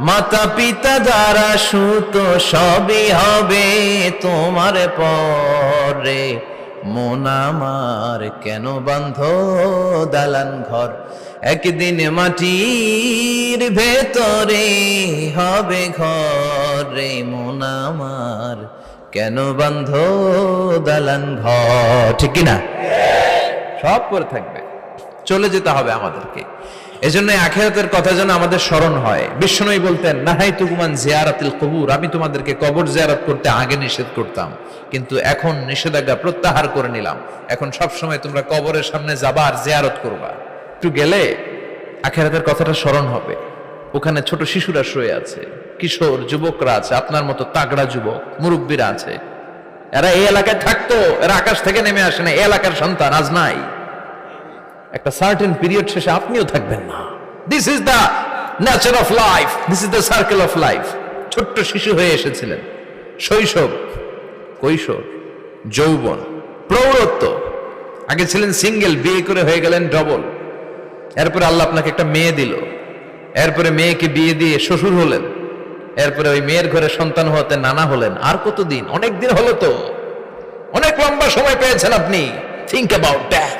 মাতা পিতা যারা সুত, সবই হবে তোমার পরে। মন আমার কেন বান্ধ দালান ঘর? একদিন মাটির ভেতরে হবে ঘরে। মন আমার কেন বান্ধ দালান ঘর? ঠিক কিনা? সব করে থাকবে। চলে যেতে হবে আমাদেরকে। এজন্য আখেরাতের কথা যেন আমাদের স্মরণ হয়। বিষ্ণুই বলতেন, নাহাই তুকুমান জিয়ারাতিল কবুর। আমি তোমাদেরকে কবর জিয়ারত করতে আগে নিষেধ করতাম, কিন্তু এখন নিষেধাজ্ঞা প্রত্যাহার করে নিলাম। এখন সব সময় তোমরা কবরের সামনে যাবা আর জিয়ারত করবা। একটু গেলে আখেরাতের কথাটা স্মরণ হবে। ওখানে ছোট শিশুরা শুয়ে আছে, কিশোর, যুবকরা আছে, আপনার মতো তাগড়া যুবক, মুরব্বীরা আছে। এরা এই এলাকায় থাকতো, এরা আকাশ থেকে নেমে আসে না এলাকার সন্তান আজ নাই। একটা সার্টেন পিরিয়ড শেষে আপনিও থাকবেন না। This is the nature of life this is the circle of life ছোট্ট শিশু হয়ে এসেছিলেন। শৈশব, কৈশোর, যৌবন, প্রৌঢ়ত্ব। আগে ছিলেন সিঙ্গেল বিয়ে করে হয়ে গেলেন ডবল এরপরে আল্লাহ আপনাকে একটা মেয়ে দিল। এরপরে মেয়েকে বিয়ে দিয়ে শ্বশুর হলেন। এরপরে ওই মেয়ের ঘরে সন্তান হতে নানা হলেন। আর কতদিন? অনেক দিন হলো তো। অনেক লম্বা সময় পেয়েছেন আপনি। Think about death